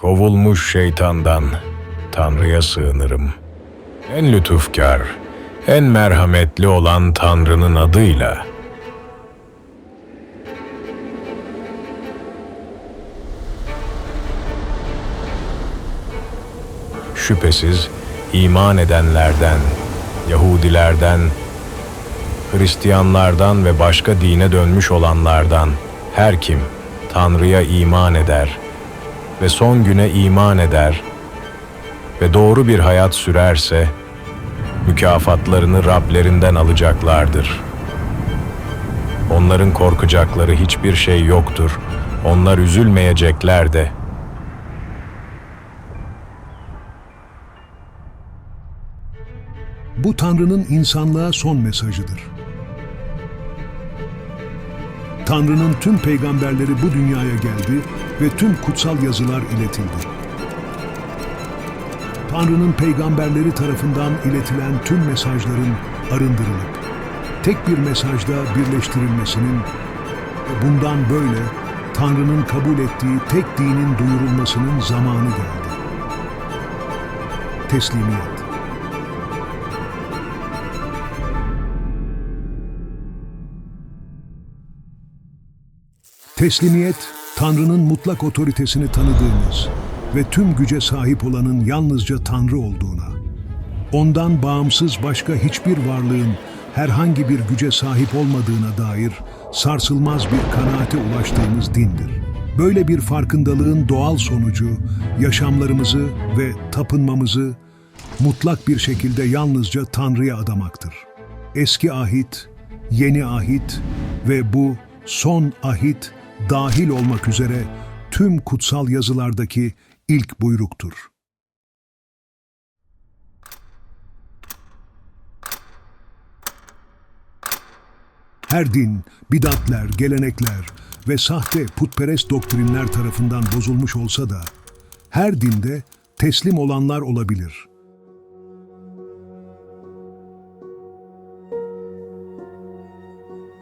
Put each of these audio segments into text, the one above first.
Kovulmuş şeytandan Tanrı'ya sığınırım. En lütufkar, en merhametli olan Tanrı'nın adıyla. Şüphesiz iman edenlerden, Yahudilerden, Hristiyanlardan ve başka dine dönmüş olanlardan her kim Tanrı'ya iman eder ve son güne iman eder ve doğru bir hayat sürerse mükafatlarını Rablerinden alacaklardır. Onların korkacakları hiçbir şey yoktur. Onlar üzülmeyecekler de. Bu Tanrı'nın insanlığa son mesajıdır. Tanrı'nın tüm peygamberleri bu dünyaya geldi ve tüm kutsal yazılar iletildi. Tanrı'nın peygamberleri tarafından iletilen tüm mesajların arındırılıp tek bir mesajda birleştirilmesinin bundan böyle Tanrı'nın kabul ettiği tek dinin duyurulmasının zamanı geldi. Teslimiyet Teslimiyet, Tanrı'nın mutlak otoritesini tanıdığımız ve tüm güce sahip olanın yalnızca Tanrı olduğuna, ondan bağımsız başka hiçbir varlığın herhangi bir güce sahip olmadığına dair sarsılmaz bir kanaate ulaştığımız dindir. Böyle bir farkındalığın doğal sonucu yaşamlarımızı ve tapınmamızı mutlak bir şekilde yalnızca Tanrı'ya adamaktır. Eski ahit, yeni ahit ve bu son ahit dahil olmak üzere tüm kutsal yazılardaki ilk buyruktur. Her din, bidatler, gelenekler ve sahte putperest doktrinler tarafından bozulmuş olsa da her dinde teslim olanlar olabilir.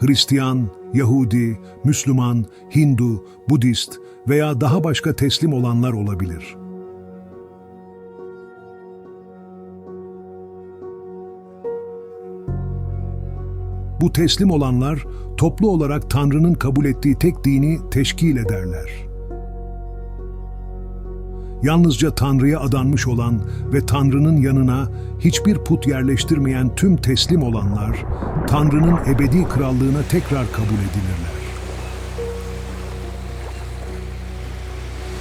Hristiyan, Yahudi, Müslüman, Hindu, Budist veya daha başka teslim olanlar olabilir. Bu teslim olanlar toplu olarak Tanrı'nın kabul ettiği tek dini teşkil ederler. Yalnızca Tanrı'ya adanmış olan ve Tanrı'nın yanına hiçbir put yerleştirmeyen tüm teslim olanlar, Tanrı'nın ebedi krallığına tekrar kabul edilirler.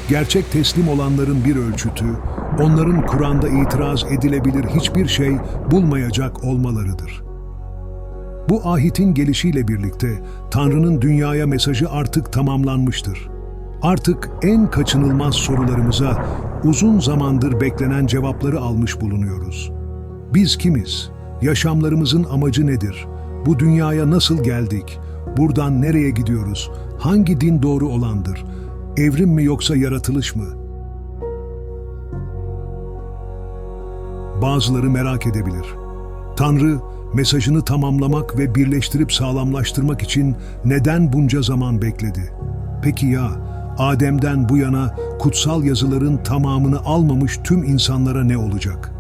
Gerçek teslim olanların bir ölçütü, onların Kur'an'da itiraz edilebilir hiçbir şey bulmayacak olmalarıdır. Bu ahitin gelişiyle birlikte Tanrı'nın dünyaya mesajı artık tamamlanmıştır. Artık en kaçınılmaz sorularımıza uzun zamandır beklenen cevapları almış bulunuyoruz. Biz kimiz? Yaşamlarımızın amacı nedir? Bu dünyaya nasıl geldik? Buradan nereye gidiyoruz? Hangi din doğru olandır? Evrim mi yoksa yaratılış mı? Bazıları merak edebilir. Tanrı mesajını tamamlamak ve birleştirip sağlamlaştırmak için neden bunca zaman bekledi? Peki ya Adem'den bu yana kutsal yazıların tamamını almamış tüm insanlara ne olacak?